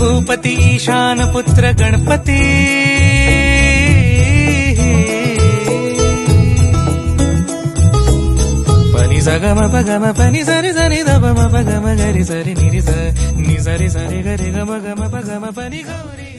भूपती ईशान पुत्र गणपती। पनी सगम पगम गरी सरी निरी स सरी सरी गरी गम गम पगम पनी गौरी